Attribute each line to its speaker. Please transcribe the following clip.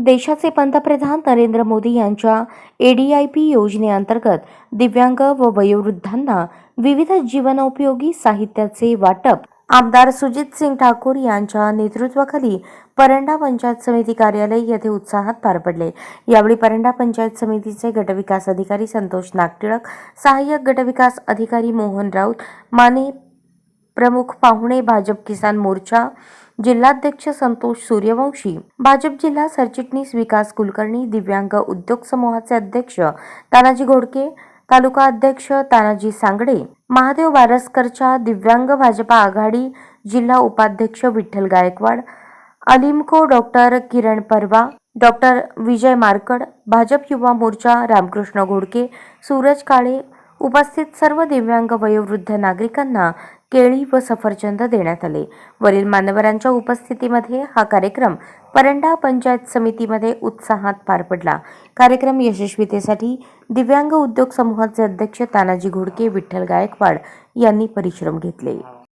Speaker 1: देशाचे पंतप्रधान नरेंद्र मोदी यांच्या एडीआयपी योजनेअंतर्गत दिव्यांग व वयोवृद्धांना विविध जीवनोपयोगी साहित्याचे वाटप आमदार सुजित सिंग ठाकूर यांच्या नेतृत्वाखाली परंडा पंचायत समिती कार्यालय येथे उत्साहात पार पडले. यावेळी परंडा पंचायत समितीचे गटविकास अधिकारी संतोष नागटिळक सहाय्यक गटविकास अधिकारी मोहन राऊत माने प्रमुख पाहुणे भाजप किसान मोर्चा जिल्हाध्यक्ष संतोष सूर्यवंशी भाजप जिल्हा सरचिटणीस विकास कुलकर्णी दिव्यांग उद्योग समूहाचे अध्यक्ष तानाजी घोडके तालुका अध्यक्ष तानाजी सांगडे महादेव बारसकरच्या दिव्यांग भाजपा आघाडी जिल्हा उपाध्यक्ष विठ्ठल गायकवाड अलिमको डॉक्टर किरण परवा डॉक्टर विजय मारकड भाजप युवा मोर्चा रामकृष्ण घोडके सूरज काळे उपस्थित सर्व दिव्यांग वयोवृद्ध नागरिकांना केळी व सफरचंद देण्यात आले. वरील मान्यवरांच्या उपस्थितीमध्ये हा कार्यक्रम परंडा पंचायत समितीमध्ये उत्साहात पार पडला. कार्यक्रम यशस्वीतेसाठी दिव्यांग उद्योग समूहाचे अध्यक्ष तानाजी घोडके विठ्ठल गायकवाड यांनी परिश्रम घेतले.